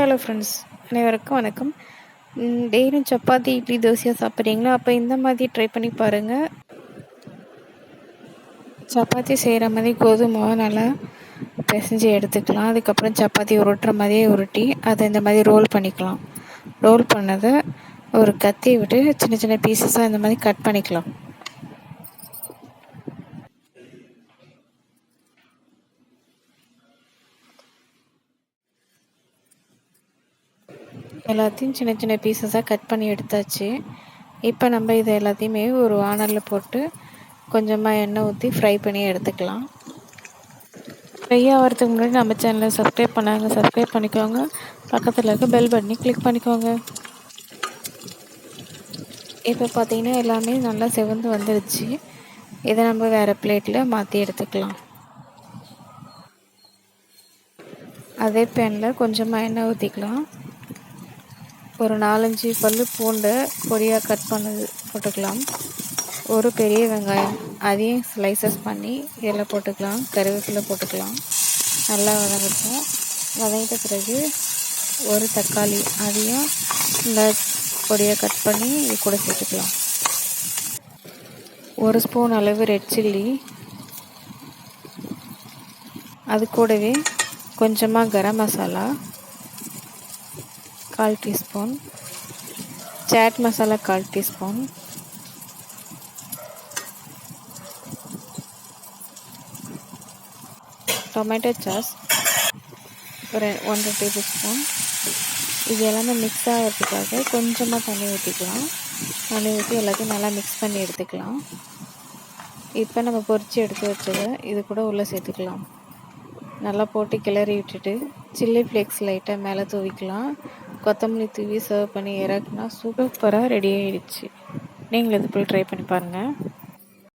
Hello friends அனைவருக்கும் வணக்கம். டெய்லியும் சப்பாத்தி இட்லி தோசையாக சாப்பிட்றீங்களா? அப்போ இந்த மாதிரி ட்ரை பண்ணி பாருங்கள் சப்பாத்தி செய்கிற மாதிரி கோதுமை நல்லா பிசைஞ்சு எடுத்துக்கலாம். அதுக்கப்புறம் சப்பாத்தி உருட்டுற மாதிரியே உருட்டி அதை இந்த மாதிரி ரோல் பண்ணிக்கலாம். ரோல் பண்ணதை ஒரு கத்தி விட்டு சின்ன சின்ன பீசஸாக இந்த மாதிரி கட் பண்ணிக்கலாம். எல்லாத்தையும் சின்ன சின்ன பீசஸாக கட் பண்ணி எடுத்தாச்சு. இப்போ நம்ம இதை எல்லாத்தையுமே ஒரு வானலில் போட்டு கொஞ்சமாக எண்ணெய் ஊற்றி ஃப்ரை பண்ணி எடுத்துக்கலாம். ஃப்ரை ஆகிறதுக்கு முன்னாடி நம்ம சேனலை சப்ஸ்கிரைப் பண்ணாங்க சப்ஸ்கிரைப் பண்ணிக்கோங்க. பக்கத்தில் இருக்க பெல் பட்டனி கிளிக் பண்ணிக்கோங்க. இப்போ பார்த்தீங்கன்னா எல்லாமே நல்லா செவந்து வந்துடுச்சு இதை நம்ம வேறு பிளேட்டில் மாற்றி எடுத்துக்கலாம். அதே பேனில் கொஞ்சமாக எண்ணெய் ஊற்றிக்கலாம் ஒரு நாலஞ்சு பல் பூண்டை பொடியாக கட் பண்ணது போட்டுக்கலாம். ஒரு பெரிய வெங்காயம் அதையும் ஸ்லைசஸ் பண்ணி இதில் போட்டுக்கலாம். கருவேப்பிலை போட்டுக்கலாம். நல்லா வதங்கட்டும். வதங்கிட்ட பிறகு ஒரு தக்காளி அதையும் இந்த பொடியை கட் பண்ணி இது கூட சேர்த்துக்கலாம். ஒரு ஸ்பூன் அளவு ரெட் சில்லி அது கூடவே கொஞ்சமாக கரம் மசாலா. கால் டீஸ்பூன். சாட் மசாலா கால் டீஸ்பூன். Tomato sauce. ஒரு ஒன்றரை டேபிள் ஸ்பூன். இது எல்லாமே மிக்ஸ் ஆகிறதுக்காக கொஞ்சமாக தண்ணி ஊற்றிக்கலாம் தண்ணி ஊற்றி எல்லாத்தையும் நல்லா மிக்ஸ் பண்ணி எடுத்துக்கலாம். இப்போ நம்ம பொரித்து எடுத்து வச்சதை இது கூட உள்ளே சேர்த்துக்கலாம். நல்லா போட்டு கிளறி விட்டுட்டு சில்லி ஃப்ளேக்ஸ் லைட்டாக மேலே தூவிக்கலாம். கொத்தமல்லி தூவி சர்வ் பண்ணி இறக்குனா சூப்பராக ரெடி ஆயிடுச்சு. நீங்களும் இது போல் ட்ரை பண்ணி பாருங்கள்